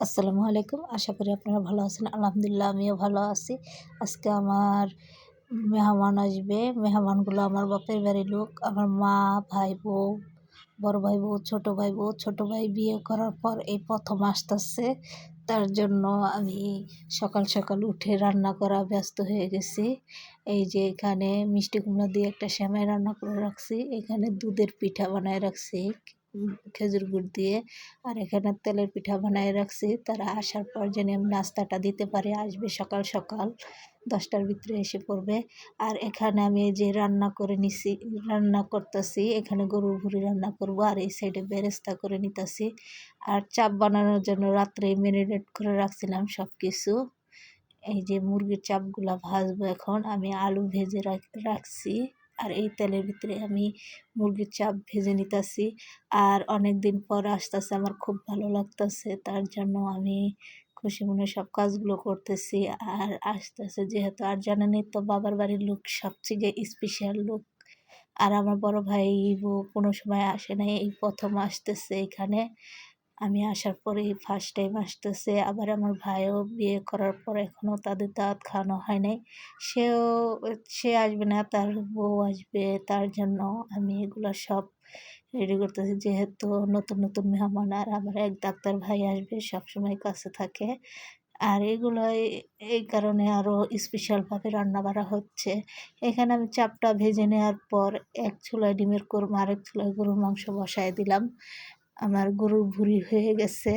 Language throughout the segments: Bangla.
আসসালামু আলাইকুম। আশা করি আপনারা ভালো আছেন। আলহামদুলিল্লাহ, আমিও ভালো আছি। আজকে আমার মেহমান আসবে। মেহমানগুলো আমার বাপের বাড়ির লোক। আমার মা, ভাই বউ, বড় ভাই বউ, ছোটো ভাই বউ। ছোটো ভাই বিয়ে করার পর এই প্রথম আসতেছে। তার জন্য আমি সকাল সকাল উঠে রান্না করা ব্যস্ত হয়ে গেছি। এই যে এখানে মিষ্টি কুমড়া দিয়ে একটা সেমাই রান্না করে রাখছি। এখানে দুধের পিঠা বানায় রাখছি। খেজুর গুড় দিয়ে। আর এখানে তেলের পিঠা বানায় রাখছি। তারা আসার পর যেন নাস্তাটা দিতে পারে, আসবে সকাল সকাল। দশটার ভিতরে এসে পড়বে। আর এখানে আমি যে রান্না করে নিছি, রান্না করতেছি, এখানে গরুর ভুড়ি রান্না করব। আর এই সাইডে বেরেস্তা করে নিতেছি। আর চাপ বানানোর জন্য রাত্রে ম্যারিনেট করে রাখছিলাম সব কিছু এই যে মুরগির চাপগুলা ভাজবো এখন। আমি আলু ভেজে রাখছি। আর এই তেলের ভিতরে আমি মুরগির চাপ ভেজে নিতেছি। আর অনেক দিন পর আসতেছে, আমার খুব ভালো লাগতেছে। তার জন্য আমি খুশি মনে সব কাজগুলো করতেছি। আর আসতেছে যেহেতু, আর জানেনই তো বাবার বাড়ির লোক সবচেয়ে স্পেশাল লোক। আর আমার বড় ভাই কোনো সময় আসে নাই, এই প্রথম আসতেছে এখানে। আমি আসার পরেই ফার্স্ট টাইম আসতেছে। আবার আমার ভাইও বিয়ে করার পর এখনও তাদের দাঁত খাওয়ানো হয় নাই। সেও, সে আসবে না, তার বউ আসবে, তার জন্য আমি এগুলো সব রেডি করতেছি। যেহেতু নতুন নতুন মেহমান, আর আমার এক ডাক্তার ভাই আসবে, সবসময় কাছে থাকে। আর এগুলো এই কারণে আরও স্পেশালভাবে রান্না বাড়া হচ্ছে। এখানে আমি চাপটা ভেজে নেওয়ার পর এক চুলায় ডিমের কোরমা, আরেক চুলায় গরুর মাংস বসায় দিলাম। আমার গরুর ভুড়ি হয়ে গেছে,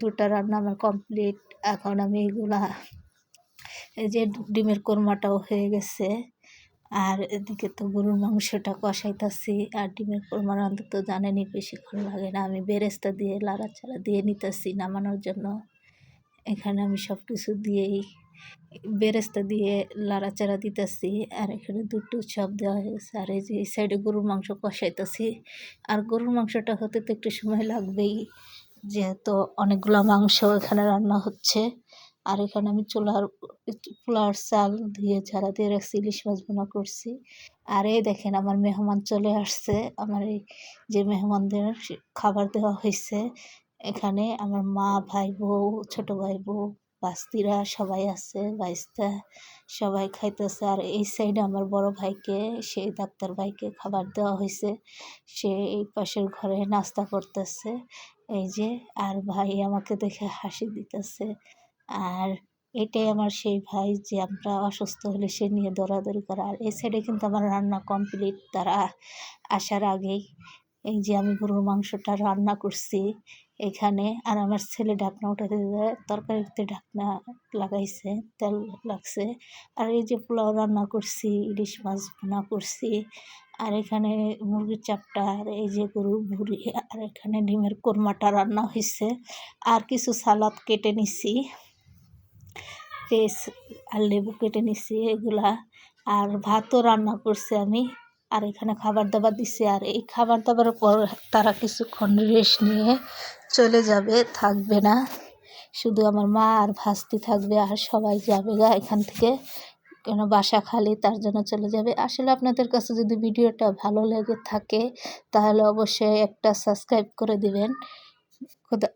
দুটা রান্না আমার কমপ্লিট এখন আমি এগুলা এই যে ডিমের কোরমাটাও হয়ে গেছে, আর এদিকে তো গরুর মাংসটা কষাইতাছি, আর ডিমের কোরমা রান্ধতে তো জানেনি বেশিক্ষণ লাগে না, আমি বেরেস্তা দিয়ে লাড়া লাড়াচাড়া দিয়ে নিতেছি নামানোর জন্য, এখানে আমি সব কিছু দিয়েই বেরেস্তা দিয়ে লাড়াচাড়া দিতেছি আর এখানে দুটো চপ দেওয়া হয়েছে আর এই যে এই সাইডে গরুর মাংস কষাইতেছি। আর গরুর মাংসটা হতে তো একটু সময় লাগবেই, যেহেতু অনেকগুলো মাংস এখানে রান্না হচ্ছে। আর এখানে আমি চুলার পোলার চাল ধুয়ে ঝাড়া দিয়ে রাখছি, ইলিশ মাছ বোনা করছি। আর এই দেখেন আমার মেহমান চলে আসছে। আমার এই যে মেহমানদের খাবার দেওয়া হয়েছে, এখানে আমার মা, ভাই বউ, ছোটো ভাই বউ বাস্তিরা সবাই আছে বাইস্তা সবাই খাইতেছে। আর এই সাইডে আমার বড় ভাইকে, সেই ডাক্তার ভাইকে খাবার দেওয়া হয়েছে সে এই পাশের ঘরে নাস্তা করতেছে। এই যে, আর ভাই আমাকে দেখে হাসি দিতেছে। আর এটাই আমার সেই ভাই যে আমরা অসুস্থ হলে সে নিয়ে দৌড়াদৌড়ি করা। আর এই সাইডে কিন্তু আমার রান্না কমপ্লিট তারা আসার আগেই এই যে আমি গরুর মাংসটা রান্না করছি। এখানে আর আমার ছেলে ঢাকনা উঠাতে তরকারিতে ঢাকনা লাগাইছে, তেল লাগছে। আর এই যে পোলাও রান্না করছি, ইলিশ মাছ ভুনা করছি, আর এখানে মুরগির চাপটা, আর এই যে গরুর ভুড়ি আর এখানে ডিমের কোরমাটা রান্না হয়েছে আর কিছু সালাদ কেটে নিছি পেস আর লেবু কেটে নিছি এগুলা। আর ভাতও রান্না করছি আমি। আর এখানে খাবার দাবার দিছে। আর এই খাবার দাবারের পর তারা কিছুক্ষণ রেস্ট নিয়ে চলে যাবে, থাকবে না। শুধু আমার মা আর ভাস্তি থাকবে আর সবাই যাবে গা এখান থেকে। কেন বাসা খালি, তার জন্য চলে যাবে। আসলে আপনাদের কাছে যদি ভিডিওটা ভালো লেগে থাকে, তাহলে অবশ্যই একটা সাবস্ক্রাইব করে দিবেন। খোদা